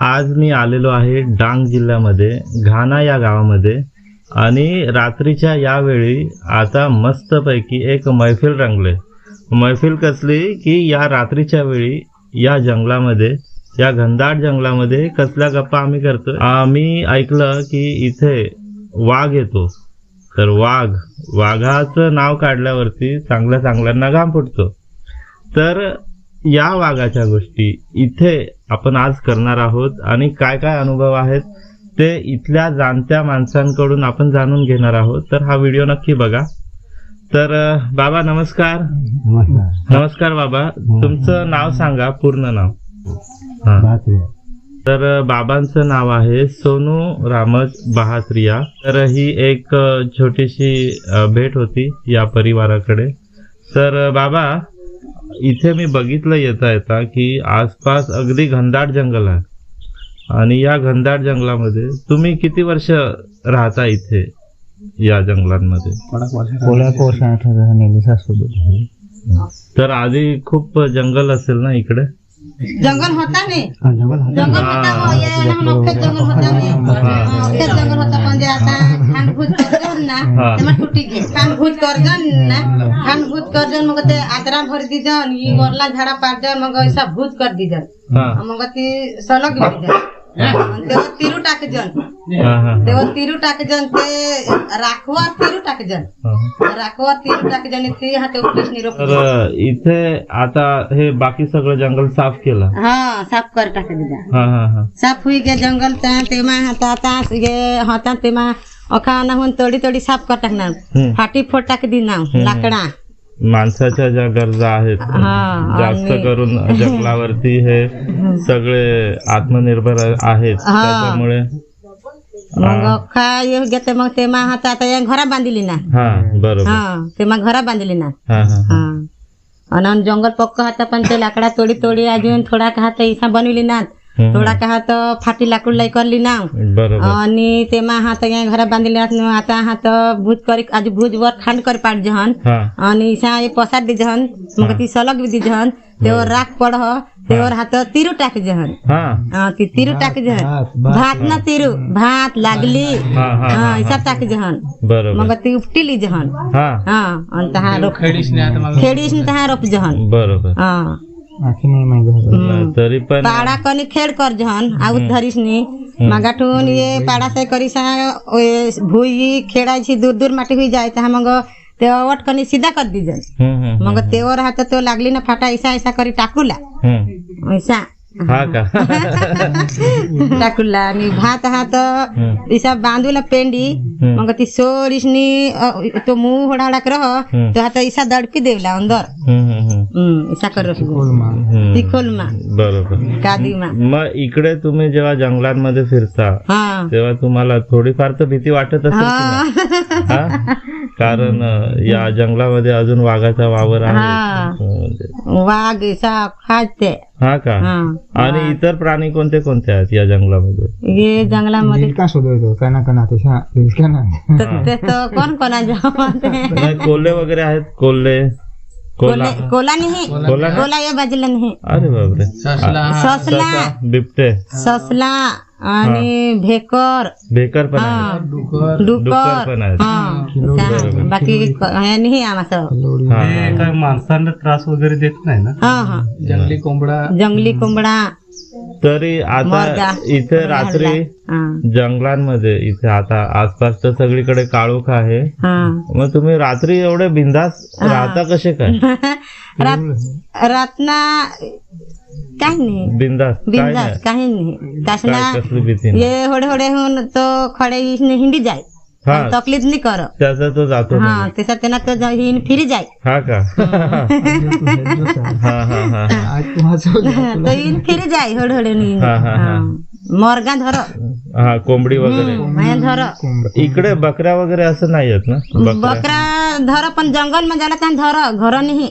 आज मी आलेलो आहे डांग जिल्ह्यामध्ये घाना या गावामध्ये. आणि रात्रीच्या यावेळी आता मस्तपैकी एक मैफिल रंगले. मैफिल कसली की या रात्रीच्या वेळी या जंगलामध्ये या घनदाट जंगलामध्ये कसल्या गप्पा आम्ही करतो आम्ही ऐकलं की इथे वाघ येतो. तर वाघ वाघाचं नाव काढल्यावरती चांगल्या चांगल्यांना घाम फुटतो. तर या वाघाच्या गोष्टी इथे आपण आज करणार आहोत आणि काय काय अनुभव आहेत ते इथल्या जाणत्या माणसांकडून आपण जाणून घेणार आहोत. तर हा व्हिडिओ नक्की बघा. तर बाबा नमस्कार. नमस्कार. नमस्कार बाबा. तुमचं नाव सांगा पूर्ण नाव. हा. तर बाबांचं नाव आहे सोनू रामज बहात्रिया. तर ही एक छोटीशी भेट होती या परिवाराकडे. तर बाबा इथे मी बघितलं येता येता की आसपास अगदी घनदाट जंगल आहे. आणि या घनदाट जंगलामध्ये तुम्ही किती वर्ष राहता इथे या जंगलांमध्ये? तर आधी खूप जंगल असेल ना इकडे? जंगल होता ने जंगल होता हो ये हम लोग फिर जंगल होता ने फिर जंगल होता पण जे आता खान भूत कर ना. तेव्हा टुटी गे खान भूत कर ना। खान भूत कर जन मग ते आदरा भर दी जन। ही। वरला झाडा पाड जन मग ऐसा भूत कर दी जन। हा। मग ती सलग दी जन। आणि तेव्हा तिरू टाक जन हा हा. तेव्हा तिरू टाक जन ते राखवा तिरू टाक जन हा. राखवा तिरू टाक जन ती हाते उपदेश निरोप तर इथे आता हे बाकी सगळं जंगल साफ केलं. हा साफ कर टाक दिजा हा हा हा. साफ हुई गे जंगल त्या तेमा हाता तास गे होता तेमा अखा नाहून तोडी तोडी साफ कर टाकणार. फाटी फोड टाक दिना लाकडा। माणसाच्या ज्या गरजा आहेत हा जास्त करून जंगलावरती हे सगळे आत्मनिर्भर आहेत. त्याच्यामुळे मग अख्खा ये घेते मग तेमा हाता आता या घरा बांधली ना? हा बरोबर. हा तेमा घरा बांधली ना? हा हा हा. आणि जंगल पक्क हाता पण ते लाकडा तोडी तोडी अजून थोडा हात इसा बनवली ना? थोडा का हात फाटी लाकूड लाई करली ना. बरोबर. आणि तेमा हात या घरा बांधली आता हात भूज करी आज भूज वर खांड कर पाड जहन. हा. आणि इसा ये पसार दी जहन मग ती सलग भी दी जहन. तेवर राख पड तेवर हात तिरू टाक जहन. हा. हा, ती तिरू टाक जहन. भात ना तिरू भात लागली. हा हा हा इसा टाक जहन. बरोबर. मग ती उपटिली जहन. हा. हा आणि तहा रोप खेडीस न तहा रोप जहन बरोबर हा आखी नाही माहिती हम्म. तरी पण पाडा कनी खेड कर जहन आऊत धरीस नी मागाठून ये पाडा से करी सा ओए भुई खेळायची दूर दूर माटी होई जाय तहा मग ते अवट कनी सीधा कर दी जन हम्म, हम्म, मग तेवर हात तो लागली ना फाटा ऐसा ऐसा करी टाकूला हम्म. ऐसा हा का टाकूला आणि भात हात हम्म. इसा बांधूला पेंडी. मग ती सोरीसनी तो मुंह होडाडाक रह. तो हात इसा दडकी देवला अंदर हम्म, हम्म, हम्म. हम्म, इसा कर बरोबर मग इकडे तुम्ही जेव्हा जंगलांमध्ये फिरता हा तेव्हा तुम्हाला थोडीफार तर भीती वाटत असेल? हा हा? कारण या जंगलामध्ये अजून वाघाचा वावर आहे. हा. म्हणजे- वाघ इसा खाते हा का? हा आणि इतर प्राणी कोणते कोणते आहेत या जंगलामध्ये? ये जंगलामध्ये का शोधतो कना कना कोण कोणाच्या कोल्हे वगैरे आहेत? कोल्हे? कोला कोला नाही? कोला या बाजूला नाही. अरे बापरे. ससला बिबटे. ससला. आणि भेकर. भेकर पण हा. आहेत डुकर. डुक्कर पण आहेत हा. त्या बाकी क- हे नाही आम्हाला हा, हा. माणसांना त्रास वगैरे देत नाही ना? हा हा. जंगली कोंबडा. जंगली कोंबडा. तरी आता मरगा. इथे रात्री हा. जंगलांमध्ये इथे आता आसपास तर सगळीकडे काळोख आहे. हा. मग तुम्ही रात्री एवढे बिंदास राहता कसे काय? रात रातना काही नाही बिंदास काय बिंदास नाही काही नाही कसला काय कसली तो हा तकलीफ नाही कर. त्याचा तो जातो हा. त्याचा त्यांना तो जा- हिन फिरी जाय. हा का? हा हा हा. आज तो हिन फिरी जाय होडे होडे नी. हा, हा, हा. हा. मोरगा धर. हा कोंबडी वगैरे. माया धर. इकडे बकऱ्या वगैरे असं नाही आहेत ना? बकऱ्या. बकरा धर पण जंगलमध्ये झाला त्या धर घर नाही.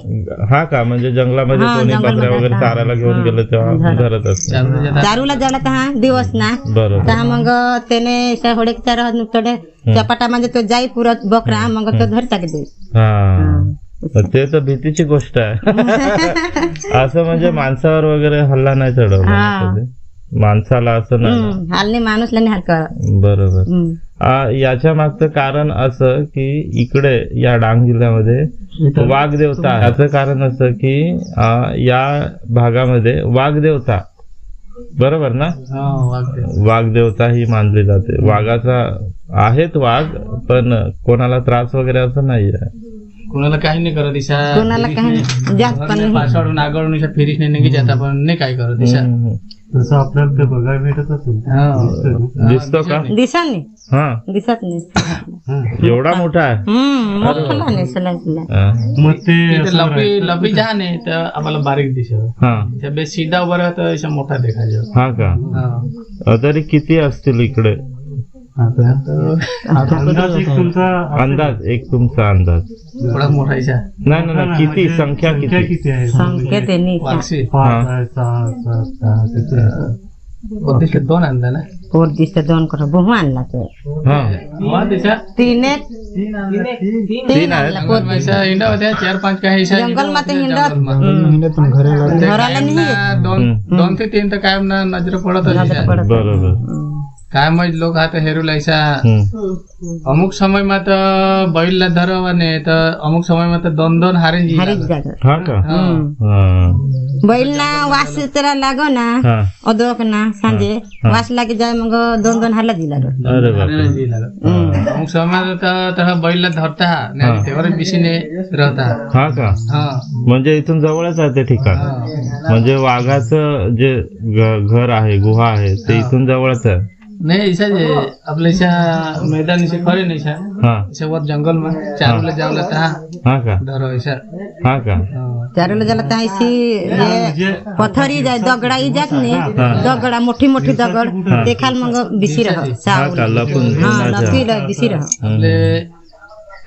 हा का? म्हणजे जंगलामध्ये हा, कोणी जंगलमध्ये बकऱ्या वगैरे हा. चारायला घेऊन गेलं तेव्हा धरत असत. दारूला झाला त्या दिवस ना. बरोबर. त्या मग त्याने होडे चार थोडे चपाटा म्हणजे तो जाई पुरत बकरा मग तो धर टाक दे हा. ते तर भीतीची गोष्ट आहे. असं म्हणजे माणसावर वगैरे हल्ला नाही चढवला हा. कधी. माणसाला असं नाही. माणूसला बरोबर. याच्या मागचं कारण असं की इकडे या डांग जिल्ह्यामध्ये वाघदेवता. याचं कारण असं की आ, या भागामध्ये वाघदेवता. बरोबर ना? हा वाघदेवता ही मानली जाते. वाघाचा आहेत वाघ पण कोणाला त्रास वगैरे असं नाही आहे. कोणाला काही नाही करत कोणाला काही जास्त नाही. पासवाडून आगळून फेरीच नाही निघी जाता पण नाही काय करत ईशा हम्म. तसं आपल्याला ते बघायला भेटत असेल. हा. दिसतो का? दिसत नाही. हा. दिसत नाही. एवढा मोठा आहे? हम्म मोठा नाही सलाईला हा. मग ते असं लपी लपी जहा नाही तर आम्हाला बारीक हा. बेस सीधा उभा राहतं अशा मोठा देखायचं. हा का? तरी किती असतील इकडे? अंदाज एक तुमचा अंदाज एक तुमचा अंदाज. थोडा मोठा नाही नाही, नाही किती? संख्या संख्या किती? किती आहे? पाच सहा सात सहा आहे? बत्तीसशे दोन आणला ना? दिसते दोन कर बहु आणला तो. हा. तीन तीन आणला पोर ईशा हिंडा होत्या चार पाच काय जंगलमध्ये हिंडत घराला घराला नाही. दोन दोन ते तीन तर काय ना नजर पडत नजर पडत बरोबर. कामज लोक आता हेरू लायसा अमुक समयमा त बैल धर भने त अमुक समयमा त दोन दोन हारे बैल ना वास तेरा लागो ना अदोक ना सांजे वास लागे जाय मग दोन दोन हारला दिला अमुक समय त त बैलला धरता नाही तेवर बिसिने राहता। हा का? म्हणजे इथून जवळच आहे ते ठिकाण. म्हणजे वाघाचं जे घर आहे गुहा आहे ते इथून जवळच आहे. નહીં છે જે આપણે ત્યાં મેદાન છે ફરી નહીં છે છે વત જંગલ માં ચારુલે જાવલે તા હા કા ધરો છે હા કા ચારુલે જાવલે તા છે જે પથરી જાય દગડાઈ જાત ને દગડા મોટી મોટી દગડ દેખાલ મંગ બીસી રહો હા કા લપુન હા લપી રહો બીસી રહો એટલે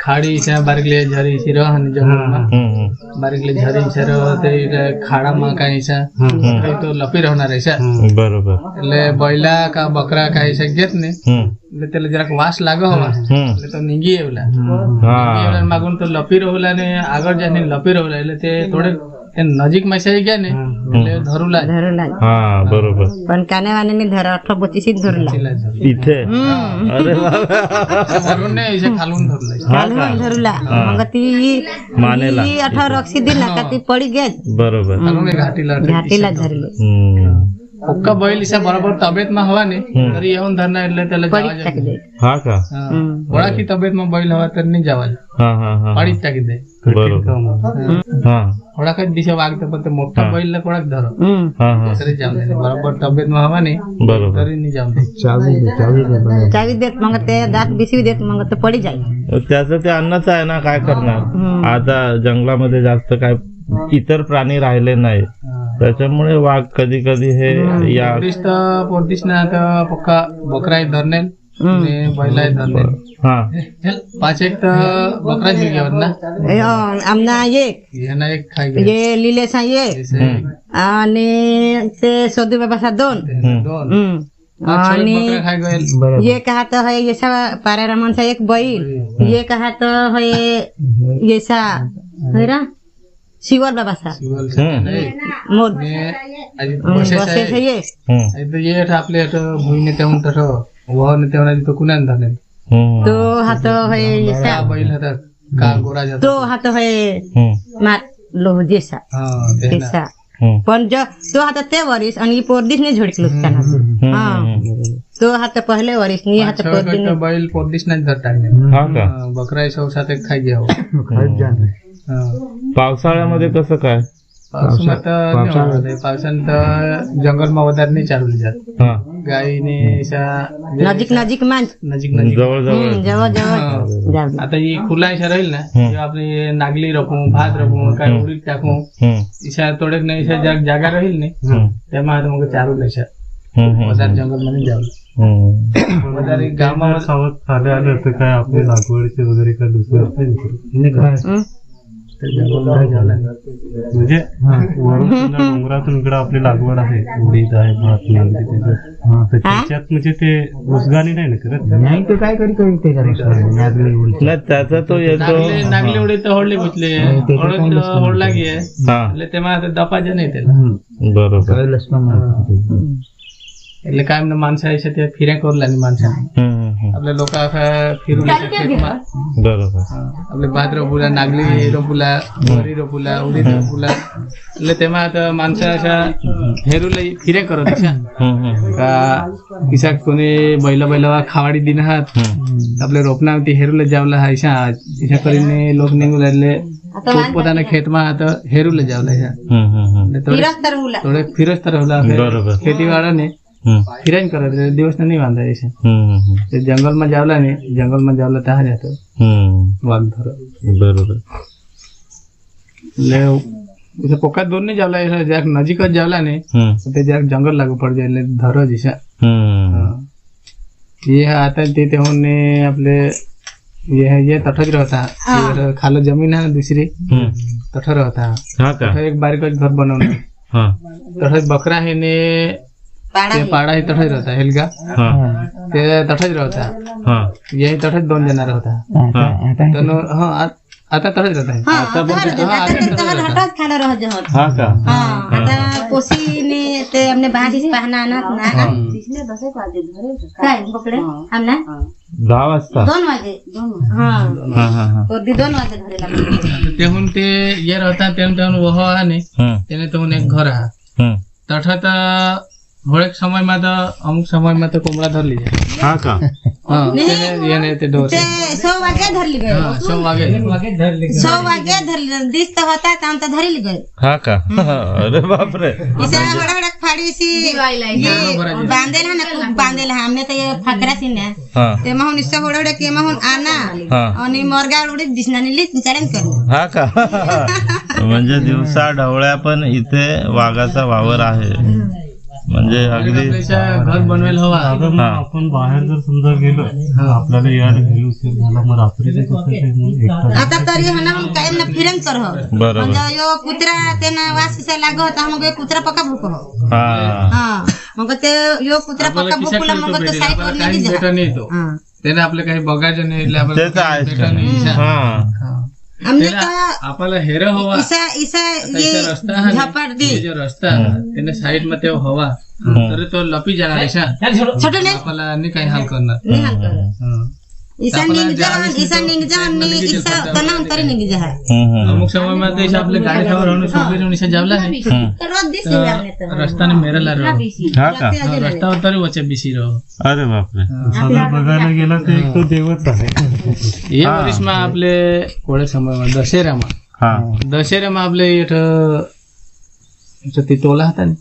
ખાડી ಬಾರ್ಗ್ಲೆ ಝರಿ ಸಿರ ಬಾರ್ಗ್ಲೆ ઝરી ಸಿર તે ખાડામાં કાંઈ છે. તો લપી રહેના રહેશે બરોબર. એટલે બૈલા કા બકરા કાંઈ છે ગેત ને? એટલે તેલે જરાક વાસ લાગે હોવા એટલે તો નીંગી એવલા. હા. માગું તો લપી રહેલા ને આગળ જઈને લપી રહેલા એટલે તે થોડે ते नजीक मैसेज घ्या ने धरूला धरूला हा बरोबर पण कान्यावाने धरा अठरा बत्तीस धरूला इथे अरे वा. नाही खालून धरूला मग ती मानेला. ती अठरा रक्षी दिला का ती पडी गेल बरोबर खालून घाटीला घाटीला ఒక్క బయలు ఇసా బరాబర్ मा हवा नाही तरी येऊन धरणा એટલે त्याला टाकी हा का बळा की तब्येत मा बैल हवा तर नाही जावायला हा हा हा पाडीच टाकी दे बरोबर हा कोणाकडे दिशा वागतं पण ते मोठा बैलला कोणाक धरो हा हा जाऊ बरोबर तब्येत हवा नाही बरोबर तरी नाही जाऊ दे चावी देत मग ते दात बिसवी देत मग ते पडी जाईल त्याचं ते अन्नच आहे ना काय करणार आता जंगलामध्ये जास्त काय इतर प्राणी राहिले नाही. त्याच्यामुळे वाघ कधी कधी हे या बकरा धरणे पाच एक हो, आमना एक. यांना एक लिलेसा एक. आणि ते सोदू बाबासा दोन. दोन. आणि ये कहा तो है येसा एक बैल. ये कहा येसा शिवर बाबा साहब तो झाले तो हात बैल तो हात लो जेसा. हा ते पण तो ते वरीस आणि पोरदीस नाही हा. तो पहिले वरीस हात बैल पोरदीस नाही टाकले बकरा सौ सात एक खाई पावसाळ्यामध्ये कसं काय? पावसात जंगल जंगल नाही चालू जात हा. गायीने नजीक नजीक नजीक जवळ जवळ. आता ही खुला इशा राहील ना आपली नागली रखू भात रखू काय हम्म. उडीत टाकू हम्म, इशा तोडक नाही इशा जागा राहील नाही. हम्म, त्यामुळे आता मग चालू इशा हम्म, जंगलमध्ये जाऊ हम्म. मदार गावामध्ये आले आलं तर काय आपले लागवडचे वगैरे काय दुसरं म्हणजे डोंगरातून इकडे आपली लागवड आहे. उडीद आहे भात नागली त्याच्यात म्हणजे ते उसगाणी नाही ना करत? नाही ते काय करी करी त्याच्या त्याचा तो येतो. नागली उडीद तर होडले गुतले होडला गे म्हणजे ते मला दपाजे नाही त्याला. बरोबर. काय म्हणजे माणसं आयुष्यात फिऱ्या करू लागली माणसाने આપણે લોકો આખા ફેરું બરાબર. આપણે ભાત રપુલા નાગલી રપુલા મરી રપુલા ઉડી રપુલા એટલે તેમાં તો માણસા આશા ફેરું લઈ ફિરે કરો દિશા કિસા કોને બૈલા બૈલા ખાવાડી દીના હાથ. આપણે રોપના હેરું લઈ જાવલા હા ઈશા ઈશા કરીને લોક નીકળે એટલે પોતપોતાના ખેતમાં તો હેરું લઈ જાવલા થોડે ફિરસ તરફ ને ફિરાઈ કરે એટલે દિવસ નહીં વાંધાય છે हम्म, हम्म, તે જંગલમાં જાવલા ને જંગલમાં જાવલા ત્યાં જતો हम्म. વાઘ ધરો बरोबर એટલે એટલે પોકા દૂર નહીં જાવલા એટલે જરાક નજીક જ જાવલા ને हम्म, તો તે જરાક જંગલ લાગુ પડી જાય એટલે ધરો જ છે हम्म. ये आता ते तेहून आपले ये है ये तठच रहता इधर खाली जमीन है ना दूसरी हम्म. तठ रहता हा का तठ एक बारीक घर बनवलं हा तठच बकरा है ने પાડા पाडा हे राहता होता हेलगा. ते तठाच राहता. याही तठाच दोन देणार होता. आता तठाच राहता ते दहा वाजता. दोन वाजे. दोन वाजे. तेहून ते ये राहता तेहून तेहून वह आणि त्याने तेहून एक घर आहात. तठात તઠા તો થોડેક સમયમાં તો અમુક સમયમાં તો કોમળા ધરી લીધા हा का હા તેને એને તે ઢોર ते सो वागे धरली गए હા સો વાગે सो वागे धरली दिस तो होता काम तो धरली गए हा का अरे बापरे इसे हड़ा हड़ा फाड़ी सी ये बांधेल है ना खूप बांधेल है हमने तो ये फकरा सी ने हा ते माहून इससे हड़ा हड़ा के माहून आना हा आणि मोरगा उडी दिसना निली चरण कर हा का म्हणजे दिवसा ढवळ्या पण इथे वाघाचा वावर आहे म्हणजे अगदी घर बनवायला हवा. आता आपण बाहेर जर समजा गेलो आपल्याला या घरी उशीर झाला मग रात्री आता तरी काय ना फिरन कर हो. म्हणजे यो कुत्रा त्यांना ना वास विसा लाग होता मग कुत्रा पका भूक हो. मग ते यो कुत्रा पका भूकला मग तो साईड वर नाही जात त्याने आपलं काही बघायचं नाही आपल्याला आहेच भेटत नाही का? ईशा. हा हा. आमने त्याला का आपल्याला हेर हवा इसा इसा आता ये इथे रस्ता हा झपाटदी हे जो रस्ता त्याने साईड मध्ये हवा तर तो लपी जाणार ईशा छोटे ने आपल्याला नाही काही हाल करणार निहाल कर हा. ईसा आपल्याला निघ जा ज्यावेळेस ईसा निघ जा आणि निघी ईसा शकतात. तना अंतरी निघ जा हम्म, हम्म. અમુક સમયમાં તો ઈશા આપણે ગાડી ખાવા રહેવાનું શોભી રહેવાનું ઈશા જાવલા ને हम्म. रोज दिस તો રસ્તાને મેરેલા રહો हा का હા, રસ્તા ઉપર વચ્ચે બેસી રહો अरे बापरे सगळं बघायला गेला तर एक तो देवच आहे એ હા. વર્ષમાં આપણે કોળે સમયમાં દશેરામાં हा દશેરામાં આપણે હેઠ તે ટોલા હતા ને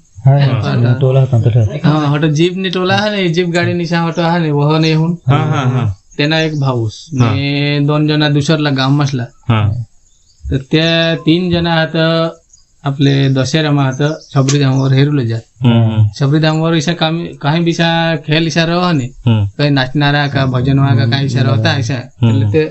टोला होता तसं હા હટો જીપ ની ટોલા હા ને જીપ ગાડી ની શા હટો હા ને વહ ને હું हा हा त्यांना एक भाऊस. दोन जण दुसऱ्याला गाव मसला तर त्या तीन जण आहात आपले दशेरा माहात शबरीधामवर हेरुले जात. हम्म, शबरीधामवर इशा काही बिशा खेळ इशा रवाने हम्म, काही नाचणारा का भजन वा का काही इशा होता इशा. ते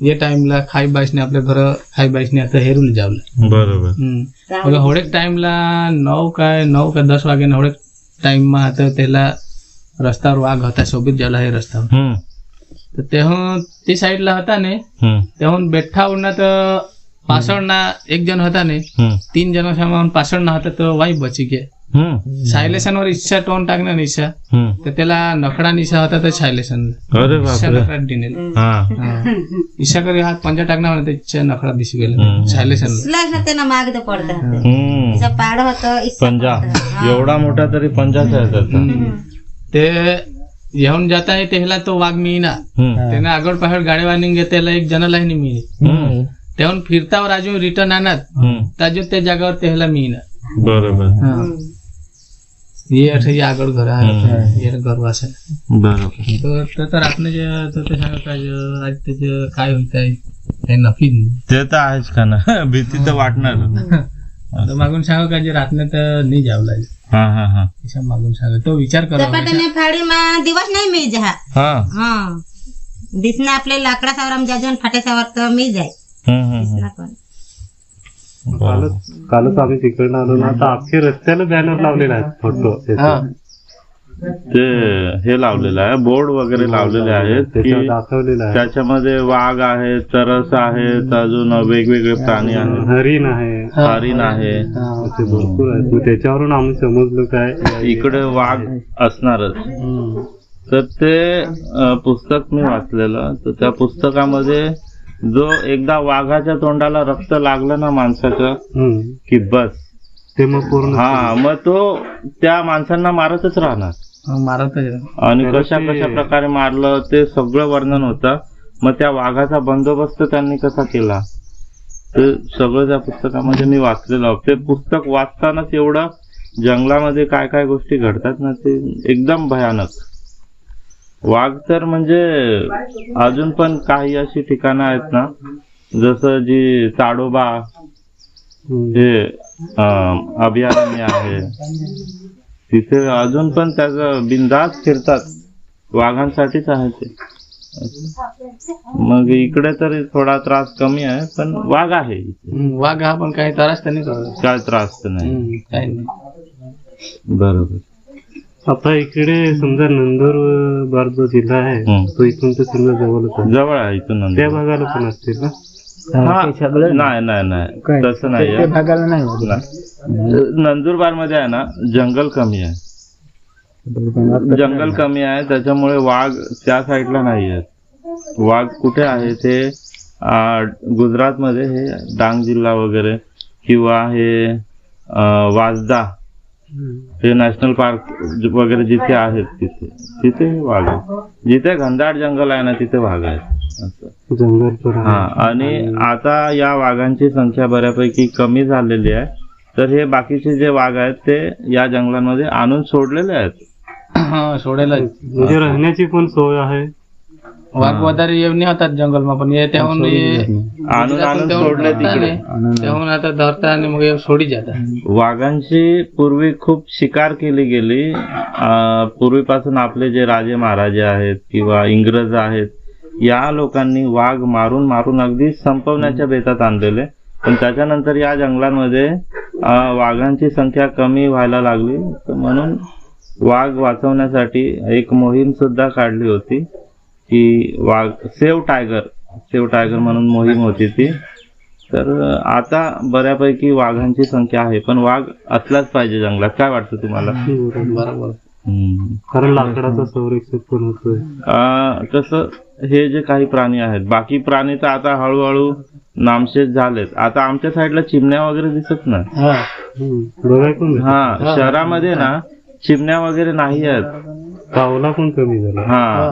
ये टाइमला खाई बाईसने आपल्या घर खाई बाईसने आता हेरुले जावलं. बरोबर. हम्म. होडेक टाइमला नऊ काय नऊ का दस वाजे होडेक टाइम आता त्याला रस्त्यावर वाघ होता सोबत झाला हे रस्त्यावर. तर तेव्हा ते साईडला होता ने हम्म, तेव्हा बेठा उडना तर પાછળના એક જણ હતા ને हम्म, तीन જણો સામે પાછળના હતા તો વાઈ બચી ગયા हम्म, સાયલેશન वर ઈચ્છા ટોન टाकणार ઈચ્છा हम्म. तर त्याला नखडा निशा होता तर सायलेशन अरे ईशा बापरे नखडा डिनेल हा ईशा करी हात पंजा टाकणार म्हणते इच्छा नखडा दिसू हम्म. गेला सायलेशन स्लॅश ना त्यांना माग तर पडतं हम्म इसा पाड होतं इसा पंजा एवढा मोठा तरी पंजाच आहे त्याचा ते येऊन जाता आहे त्याला तो वाघ हम्म, त्याने आगळ पाहड गाडी वाणी त्याला एक मिळेल हम्म, तेव्हा फिरतावर अजून रिटर्न आणत. ताजू त्या जागावर त्याला मिळणार बरोबर। ये अठे ये आगळ घर आहे ये घर वास आहे बरोबर। तर आपण जे जे आज त्याचे काय होत आहे काही नफी नाही. ते तर आहेच का ना भीती तर वाटणार. मागून सांगा का जे रातनं तर नाही जावं लागेल। हा हा हा. अशा मागून सांगा तो विचार करा चपाट्याने फाडी मा दिवस नाही मी जा हा. हा. दिसणं आपले लाकडा सावर आमच्या अजून फाटे सावर तर मी जाय. हम्म, हम्म, हम्म. दिसणं पण. कालच कालच आम्ही तिकडनं आलो ना तर अख्खे रस्त्याला बॅनर लावलेला आहे फोटो हा. ते हे लावलेलं आहे बोर्ड वगैरे लावलेले आहेत दाखवलेलं आहे. त्याच्यामध्ये वाघ आहे तरस आहेत अजून वेगवेगळे प्राणी आहेत. हरिण आहे. हरिण आहे. असे भरपूर आहेत. मग त्याच्यावरून आम्ही समजलो काय इकडे वाघ असणारच. तर ते पुस्तक मी वाचलेलं. तर त्या पुस्तकामध्ये जो एकदा वाघाच्या तोंडाला रक्त लागलं ना माणसाचं. की बस. ते मग पूर्ण हा मग तो त्या माणसांना मारतच राहणार. मारत आणि कशा कशा प्रकारे मारलं ते सगळं वर्णन होतं. मग त्या वाघाचा बंदोबस्त त्यांनी कसा केला? ते सगळं त्या पुस्तकामध्ये मी वाचलेलं. ते पुस्तक वाचतानाच एवढं जंगलामध्ये काय काय गोष्टी घडतात ना ते एकदम भयानक. वाघ तर म्हणजे अजून पण काही अशी ठिकाणं आहेत ना जसं जी ताडोबा. हे अभयारण्य आहे. तिथे अजून पण त्याचं बिंदास फिरतात. वाघांसाठीच आहे ते. मग इकडे तरी थोडा त्रास कमी आहे पण वाघ आहे इथे. वाघ हा पण काही त्रास त्यांनी काय त्रास तर नाही. काही नाही. बरोबर. आता इकडे समजा नंदुरबार जो जिल्हा आहे. तो इथून तर समजा जवळच आहे. जवळ आहे इथून त्या भागाला पण असतील ना? हा, नाही नाही नाही. तसं नाही आहे. भागाला नाही नाही. नंदुरबारमध्ये आहे ना जंगल कमी आहे. जंगल कमी आहे त्याच्यामुळे वाघ त्या साईडला नाही आहेत वाघ कुठे आहे ते गुजरात मध्ये हे डांग जिल्हा वगैरे किंवा हे अं, वाजदा हे नॅशनल पार्क वगैरे जिथे आहेत तिथे. तिथे वाघ आहे. जिथे घनदाट जंगल आहे ना तिथे वाघ आहेत जंगल हा आणि आता या वाघांची संख्या बऱ्यापैकी कमी झालेली आहे. तर हे बाकीचे जे वाघ आहेत ते या जंगलांमध्ये आणून सोडलेले आहेत? सोडायला म्हणजे राहण्याची पण सोय आहे. वाघ वधारे येवणी होतात जंगलમાં पण ये त्याहून आणून आणून सोडले तिकडे. त्याहून आता धरता आणि मग हे सोडी जातात. वाघांची पूर्वी खूप शिकार केली गेली. पूर्वीपासून आपले जे राजे महाराजे आहेत किंवा इंग्रज आहेत या लोकांनी वाघ मारून मारून अगदी संपवण्याच्या बेतात आणलेले. पण त्याच्यानंतर या जंगलांमध्ये वाघांची संख्या कमी व्हायला लागली. तर म्हणून वाघ वाचवण्यासाठी एक मोहीम सुद्धा काढली होती की वाघ सेव टायगर सेव टायगर म्हणून मोहीम होती ती. तर आता बऱ्यापैकी वाघांची संख्या आहे पण वाघ असलाच पाहिजे जंगलात. काय वाटतं तुम्हाला? बरोबर. कारण लाकडाचं संरक्षण पण होतोय. कसं हे जे काही प्राणी आहेत बाकी प्राणी तर आता हळूहळू नामशेष झालेत. आता आमच्या साईडला चिमण्या वगैरे दिसत नाही हा. हा शहरामध्ये ना चिमण्या वगैरे नाही आहेत. कावला पण कमी झाला. हा.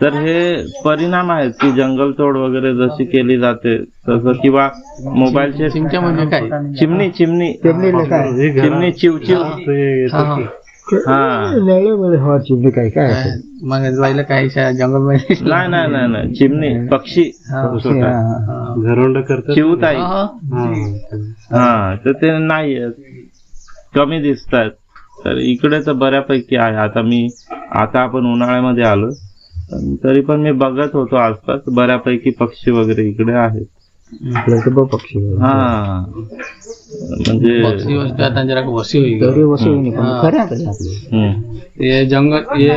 तर हे परिणाम आहेत की जंगलतोड वगैरे जशी केली जाते तसं किंवा मोबाईलचे म्हणजे काय? चिमणी चिमणी. चिमणी चिवचिव. येतं हा, की. हा काय? मग जायला काही जंगलमध्ये नाही नाही नाही नाही. चिमणी पक्षी घरोंड करतात? चिवताई. हा, हा. हा तर ते नाही कमी दिसत आहेत तर इकडे तर बऱ्यापैकी आहे. आता मी आता आपण उन्हाळ्यामध्ये आलो. पण तरी पण मी बघत होतो आसपास. बऱ्यापैकी पक्षी वगैरे इकडे आहेत. हा पक्षी वस्तू आता जरा वसी होई गई. हा. हम्म, ये जंगल ये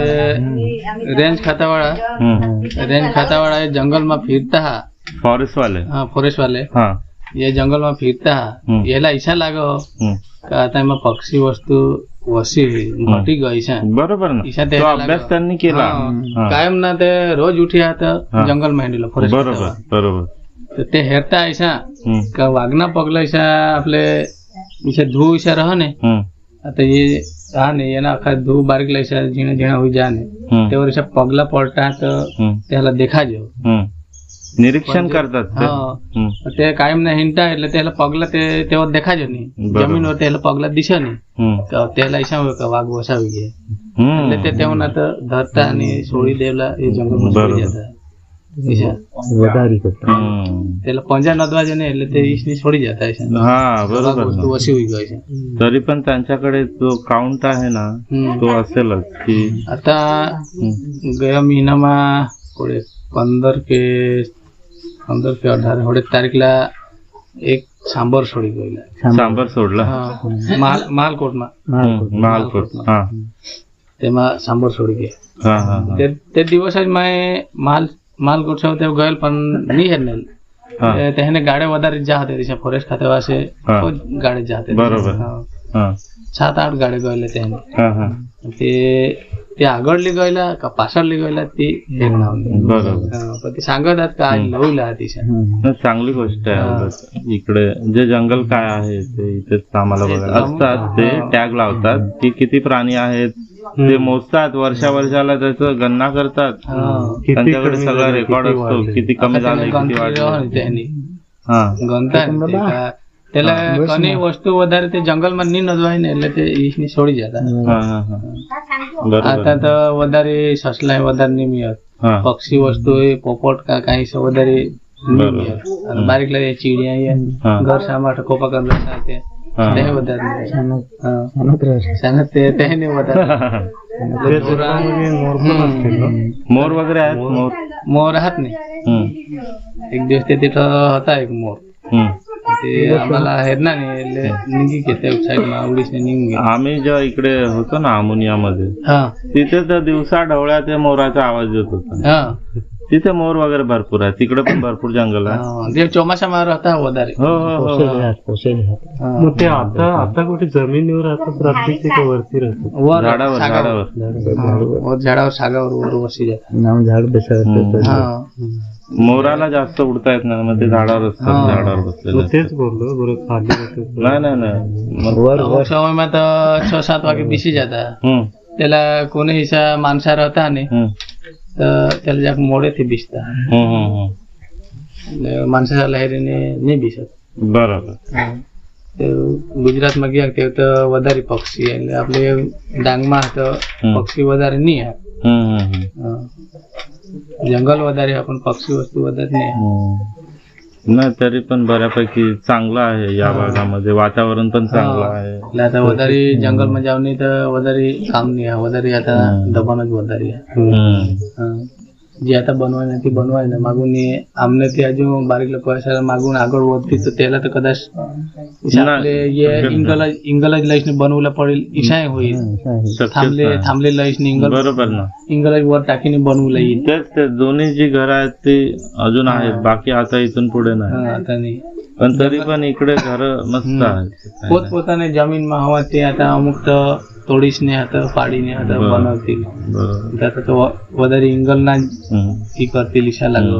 रेंज खातावाड़ा हम्म. रेंज खातावाड़ा ये जंगल में फिरता है फॉरेस्ट वाले हाँ फॉरेस्ट वाले हा ये जंगल में फिरता है हम्म. येला ऐसा लागो हम्म. का आता एમાં पक्षी वस्तू वसी हुई घटी गई છે बरोबर ना ईशा तो त्याला अभ्यास लागला. त्यांनी केला हा. हा. कायम ना ते रोज उठ्या तर हा. जंगल तर ते हेरता ऐसा का वागना पगला ऐसा आपले इशा धू इशा रहा ने आता ये रहा ने ये ना अखा धू बारीकला ऐसा जिणं जिणं होई जाने त्यावर अशा पगला पडता तर त्याला देखा जेव निरीक्षण करतात ते कायम नाही हिंटा એટલે त्याला पगला ते तेव्हा देखाजो नाही जमीनवर त्याला पगला दिसो नाही त्याला ऐसा का वाघ बसावी घे એટલે તે તેઓના ધરતા અને છોડી દેવલા એ જંગલમાં જતા ઈશા. हम्म. त्याला पंजा नदवा जे नाही એટલે તે ઈશની છોડી જતા હશે हा વાઘ बरोबर वस्तू ना. वशी होई गई છે तरी पण त्यांच्याकडे जो काउंट आहे ना हम्म. तो असेलच की आता हम्म, ગયા મહિનામાં કોડે પંદર કે પંદર કે અઢાર હોડે તારીખલા એક સાંબર છોડી ગયેલા सांबर सोडला હા માલ માલકોટમાં हम्म, मालकोट हा તેમાં સાંભળ છોડી ગયા હા હા હા તે તે દિવસ જ મેં માલ માલ ગુઠ્યો તે ગયેલ પણ નહીં હેરનેલ તેને ગાડે વધારે જા હતી દિશા ફોરેસ્ટ ખાતે વાસે ગાડે જા હતી બરોબર સાત આઠ ગાડે ગયેલા તેને તે ते आगडली गेला का पासाडली गेला ते बरोबर. ते सांगत आहेत का लवला अतिशय. चांगली गोष्ट आहे इकडे जे जंगल काय आहे ते इथे आम्हाला बघायला असतात ते टॅग लावतात की किती प्राणी आहेत ते मोजतात वर्षा वर्षाला त्याच गणना करतात. त्यांच्याकडे सगळा रेकॉर्ड असतो किती कमी झालं किती वाढलं. त्याला कमी वस्तू वधारे ते जंगलमध्ये नजवाय नेले ते इसनी सोडी जातात आता तर वधारे ससलाय वधारे नाही मिळत. पक्षी वस्तू पोपट का काही वधारे बारीक लागे चिडिया घर सांभाळ कोपा ते मोर वगैरे आहेत मोर मोर आहात नाही एक दिवस ते तिथं होता एक मोर. ते आम्हाला आहेत ना निघून आम्ही जेव्हा इकडे होतो ना अमोनिया मध्ये तिथे तर दिवसा ढवळ्या ते मोराचा आवाज येत होता. तिथे मोर वगैरे भरपूर आहे. तिकडे पण भरपूर जंगल आहे. जे चोमाशा मार होता वदारी. हो, हो, हो, मग ते आता आता कुठे जमिनीवर आता प्राप्तीचे का वरती राहतो झाडावर झाडावर. झाडावर. सागावर वर बसी जातात. झाड हा. मोराला जास्त उडता येत नाही मग ते झाडावर असतात झाडावर बसले तेच बोललो बरोबर खाली नाही नाही नाही. मग- छ सात वाजे बिशी जाता त्याला कोणी हिसा माणसा राहता आणि તો પેલા જાક મોડેથી બેસતા हम्म, हम्म, हम्म. એટલે માણસા લહેરીને નહીં બેસત बरोबर તે ગુજરાતમાં ગયા તે તો વધારે પક્ષી એટલે આપણે ડાંગમાં તો હમ. પક્ષી વધારે નહીં આવે हम्म, हम्म, हम्म. હા. જંગલ વધારે આવે, પણ પક્ષી વસ્તુ વધારે નહીં આવે. हम्म. नाही तरी पण बऱ्यापैकी चांगलं आहे या भागामध्ये. वातावरण पण चांगलं आहे. आता वधारी जंगल म्हणजे मध्ये आवनी तर वधारी काम नाही आहे. वधारी आता हम्म. दबानच वधारी आहे. જે आता बनवाय નથી बनवाय ને માગું ને આમને ત્યાં જો બારીક લોકો અસર માગું આગળ વધતી તો તેલા તો કદાચ આપણે ये इंगल इंगल लईस ने बनवला पडेल ईशाय होईल शक्यच थांबले नाही. थांबले लईस ने इंगल बरोबर ना इंगल वर टाकीने बनवलं येईल तेच ते दोन्ही जी घर आहेत ती अजून आहेत बाकी आता इथून पुढे नाही હા, आता नाही पण तरी पण इकडे घर मस्त आहेत પોતપોતાને જમીનમાં હોવા તે आता અમુક તોડીશને હતા પાડીને હતા બનાવતી બરાબર ત્યાં તો વધારે એંગલ ના જ એ કરતી લીસા લાગો